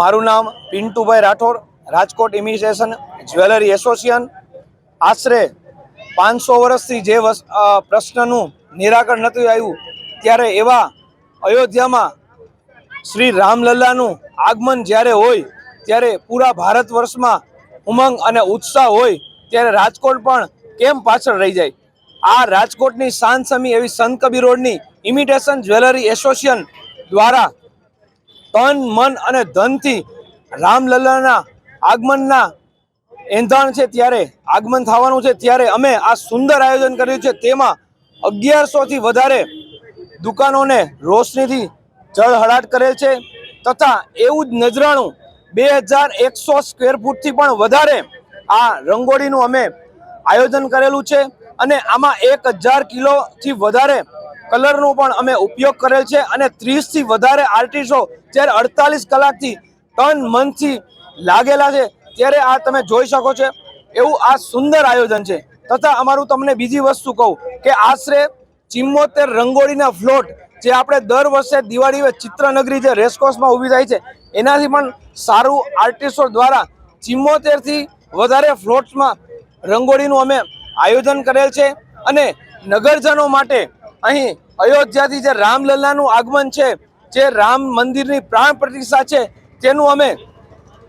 મારું નામ Pintubhai Rathod, Rajkot immigration jewellery association આશરે પાંચસો વર્ષથી જે પ્રશ્નનું નિરાકરણ નથી આવ્યું, ત્યારે એવા અયોધ્યામાં શ્રી રામલલ્લાનું આગમન જ્યારે હોય, ત્યારે પૂરા ભારત વર્ષમાં ઉમંગ અને ઉત્સાહ હોય, ત્યારે રાજકોટ પણ કેમ પાછળ રહી જાય? આ રાજકોટની શાન સમી એવી સંત કબીર રોડની ઇમિટેશન જ્વેલરી એસોસિએશન દ્વારા તન, મન અને ધનથી રામલલ્લાના આગમનના એંધાણ છે ત્યારે, આગમન થવાનું છે ત્યારે અમે આ સુંદર આયોજન કર્યું છે. તેમાં અગિયારસોથી વધારે દુકાનોને રોશનીથી જળહળાટ કરેલ છે તથા એવું જ નજરાણું બે હજાર એકસો સ્ક્વેર ફૂટથી પણ વધારે આ રંગોળીનું અમે આયોજન કરેલું છે અને આમાં એક હજાર કિલોથી વધારે કલરનો પણ અમે ઉપયોગ કરેલ છે અને ત્રીસથી વધારે આર્ટિસ્ટો જ્યારે અડતાલીસ કલાકથી તન મનથી લાગેલા છે, ત્યારે આ તમે જોઈ શકો છો. એવું આ સુંદર આયોજન છે. તથા અમારું તમને બીજી વસ્તુ કહું કે આશરે ચિમ્મોતેર રંગોળીના ફ્લોટ જે આપણે દર વર્ષે દિવાળી ચિત્રનગરી જે રેસકોર્સમાં ઊભી થાય છે, એનાથી પણ સારું આર્ટિસ્ટો દ્વારા ચિમ્મોતેરથી વધારે ફ્લોટ્સમાં રંગોળીનું અમે આયોજન કરેલ છે. અને નગરજનો માટે અહીં અયોધ્યાથી જે રામલલ્લાનું આગમન છે, જે રામ મંદિરની પ્રાણ પ્રતિષ્ઠા છે, તેનું અમે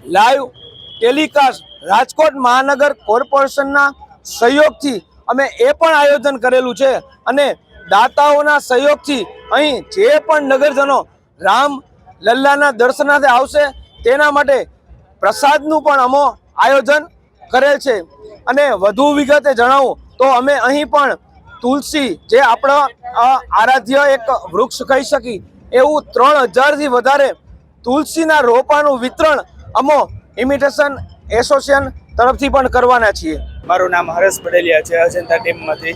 લાઈવ ટેલિકાસ્ટ રાજકોટ મહાનગર કોર્પોરેશનના સહયોગથી અમે એ પણ આયોજન કરેલું છે અને દાતાઓના સહયોગથી અહીં જે પણ નગરજનો રામ લલ્લાના દર્શનાર્થે આવશે, તેના માટે પ્રસાદનું પણ અમો આયોજન કરેલ છે. અને વધુ વિગતે જણાવું તો અમે અહીં પણ તુલસી જે આપણા આરાધ્ય એક વૃક્ષ કહી શકી, એવું ત્રણ હજારથી વધારે તુલસીના રોપાનું વિતરણ અમો ઇમિટેશન એસોસિએશન તરફથી પણ કરવાના છીએ. મારું નામ હરેશ પટેલિયા છે, અજંતા ટીમમાંથી,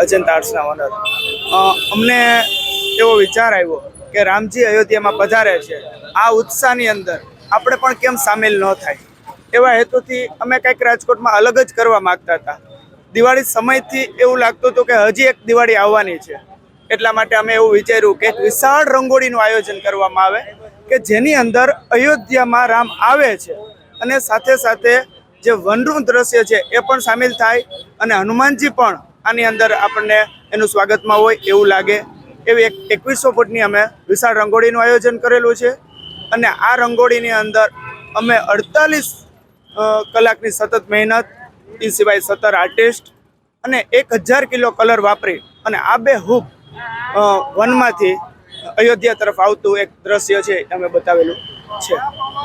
અજંતા આર્ટ્સના ઓનર. અમને એવો વિચાર આવ્યો કે રામજી અયોધ્યામાં પધારે છે. આ ઉત્સાહની અંદર આપણે પણ કેમ સામેલ ન થાય? એવા હેતુથી અમે કંઈક રાજકોટમાં અલગ જ કરવા માગતા હતા. દિવાળી સમયથી એવું લાગતું હતું કે હજી એક દિવાળી આવવાની છે. એટલા માટે અમે એવું વિચાર્યું કે વિશાળ રંગોળીનું આયોજન કરવામાં આવે કે જેની અંદર અયોધ્યામાં રામ આવે છે અને સાથે સાથે જે વનનું દ્રશ્ય છે એ પણ સામેલ થાય અને હનુમાનજી પણ આની અંદર આપણને એનું સ્વાગતમાં હોય એવું લાગે. એવી એક એકવીસો ફૂટની અમે વિશાળ રંગોળીનું આયોજન કરેલું છે અને આ રંગોળીની અંદર અમે અડતાલીસ કલાકની સતત મહેનત એ સિવાય સત્તર આર્ટિસ્ટ અને એક હજાર કિલો કલર વાપરી અને આ બે હૂબ વનમાંથી અયોધ્યા તરફ આવતું એક દ્રશ્ય છે અમે બતાવેલું છે.